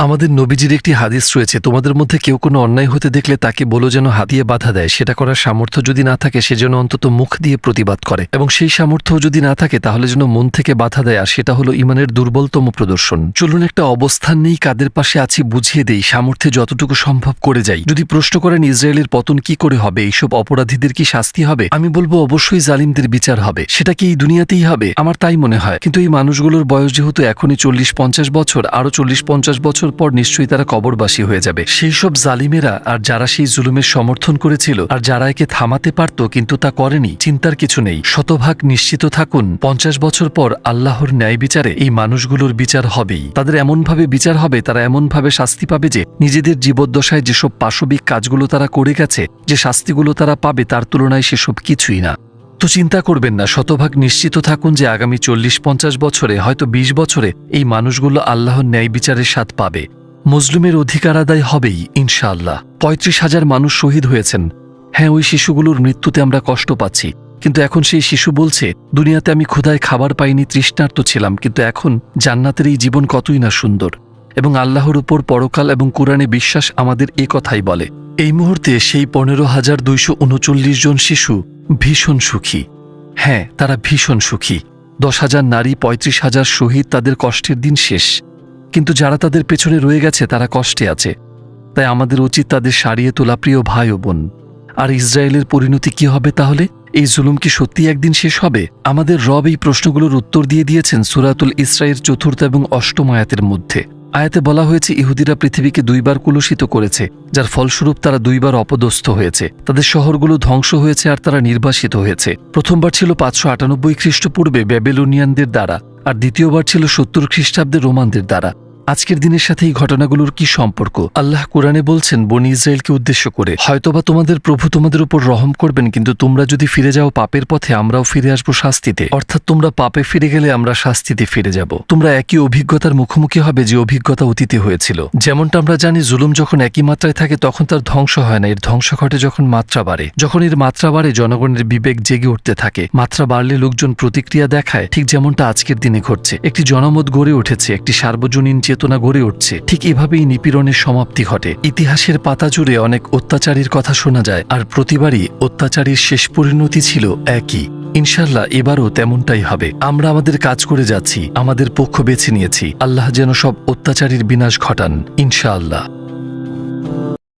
আমাদের নবীজির একটি হাদিস রয়েছে, তোমাদের মধ্যে কেউ কোনো অন্যায় হতে দেখলে তাকে বলো যেন হাতিয়ে বাধা দেয়। সেটা করার সামর্থ্য যদি না থাকে, সে যেন অন্তত মুখ দিয়ে প্রতিবাদ করে। এবং সেই সামর্থ্য যদি না থাকে, তাহলে যেন মন থেকে বাধা দেয়, আর সেটা হলো ইমানের দুর্বলতম প্রদর্শন। চলুন একটা অবস্থান নেই, কাদের পাশে আছি বুঝিয়ে দেই, সামর্থ্যে যতটুকু সম্ভব করে যাই। যদি প্রশ্ন করেন, ইসরায়েলের পতন কি করে হবে, এইসব অপরাধীদের কি শাস্তি হবে? আমি বলব, অবশ্যই জালিমদের বিচার হবে। সেটা কি এই দুনিয়াতেই হবে? আমার তাই মনে হয়। কিন্তু এই মানুষগুলোর বয়স যেহেতু এখনই চল্লিশ পঞ্চাশ বছর আরও চল্লিশ পঞ্চাশ বছর পর নিশ্চয়ই তারা কবরবাসী হয়ে যাবে। সেই সব জালিমেরা আর যারা সেই জুলুমের সমর্থন করেছিল আর যারা একে থামাতে পারত কিন্তু তা করেনি, চিন্তার কিছু নেই। শতভাগ নিশ্চিত থাকুন, পঞ্চাশ বছর পর আল্লাহর ন্যায় বিচারে এই মানুষগুলোর বিচার হবেই। তাদের এমনভাবে বিচার হবে, তারা এমনভাবে শাস্তি পাবে যে নিজেদের জীবদ্দশায় যেসব পাশবিক কাজগুলো তারা করে গেছে, যে শাস্তিগুলো তারা পাবে তার তুলনায় সেসব কিছুই না। চিন্তা করবেন না, শতভাগ নিশ্চিত থাকুন যে আগামী চল্লিশ পঞ্চাশ বছরে, হয়তো ২০ বছরে, এই মানুষগুলো আল্লাহর ন্যায় বিচারের স্বাদ পাবে। মজলুমের অধিকার আদায় হবেই, ইনশাআল্লাহ। পঁয়ত্রিশ হাজার মানুষ শহীদ হয়েছেন। হ্যাঁ ওই শিশুগুলোর মৃত্যুতে আমরা কষ্ট পাচ্ছি। কিন্তু এখন সেই শিশু বলছে, দুনিয়াতে আমি ক্ষুধায় খাবার পাইনি, তৃষ্ণার্ত ছিলাম, কিন্তু এখন জান্নাতের এই জীবন কতই না সুন্দর। এবং আল্লাহর উপর পরকাল এবং কোরআনে বিশ্বাস আমাদের এ কথাই বলে। এই মুহূর্তে সেই পনেরো হাজার দুইশো উনচল্লিশ জন শিশু ভীষণ সুখী। হ্যাঁ তারা ভীষণ সুখী। দশ হাজার নারী, পঁয়ত্রিশ হাজার শহীদ, তাদের কষ্টের দিন শেষ। কিন্তু যারা তাদের পেছনে রয়ে গেছে, তারা কষ্টে আছে। তাই আমাদের উচিত তাদের সারিয়ে তোলা প্রিয় ভাই ও বোন। আর ইসরায়েলের পরিণতি কি হবে তাহলে? এই জুলুম কি সত্যি একদিন শেষ হবে? আমাদের রব এই প্রশ্নগুলোর উত্তর দিয়ে দিয়েছেন সুরাতুল ইসরায়েল চতুর্থ এবং অষ্টম আয়াতের মধ্যে। আয়াতে বলা হয়েছে, ইহুদিরা পৃথিবীকে দুইবার কুলুষিত করেছে, যার ফলস্বরূপ তারা দুইবার অপদস্থ হয়েছে। তাদের শহরগুলো ধ্বংস হয়েছে আর তারা নির্বাসিত হয়েছে। প্রথমবার ছিল পাঁচশো আটানব্বই খ্রিস্টপূর্বে ব্যাবেলোনিয়ানদের দ্বারা, আর দ্বিতীয়বার ছিল সত্তর খ্রিস্টাব্দে রোমানদের দ্বারা। আজকের দিনের সাথে এই ঘটনাগুলোর কি সম্পর্ক? আল্লাহ কোরআনে বলছেন, বনি ইসরায়েলকে উদ্দেশ্য করে, হয়তোবা তোমাদের প্রভু তোমাদের উপর রহম করবেন, কিন্তু তোমরা যদি ফিরে যাও পাপের পথে, আমরাও ফিরে আসব শাস্তিতে। অর্থাৎ তোমরা পাপে ফিরে গেলে আমরা শাস্তিতে ফিরে যাব। তোমরা একই অভিজ্ঞতার মুখোমুখি হবে যে অভিজ্ঞতা অতীতে হয়েছিল। যেমনটা আমরা জানি, জুলুম যখন একই মাত্রায় থাকে, তখন তার ধ্বংস হয় না। এর ধ্বংস ঘটে যখন মাত্রা বাড়ে। যখন এর মাত্রা বাড়ে, জনগণের বিবেক জেগে উঠতে থাকে। মাত্রা বাড়লে লোকজন প্রতিক্রিয়া দেখায়, ঠিক যেমনটা আজকের দিনে ঘটছে। একটি জনমত গড়ে উঠেছে, একটি সার্বজনীন চেতনা গড়ে উঠছে। ঠিক এভাবেই নিপীড়নের সমাপ্তি ঘটে। ইতিহাসের পাতা জুড়ে অনেক অত্যাচারীর কথা শোনা যায়, আর প্রতিবারই অত্যাচারীর শেষ পরিণতি ছিল একই। ইনশাল্লাহ এবারও তেমনটাই হবে। আমরা আমাদের কাজ করে যাচ্ছি, আমাদের পক্ষ বেছে নিয়েছি। আল্লাহ যেন সব অত্যাচারীর বিনাশ ঘটান, ইনশাআল্লাহ।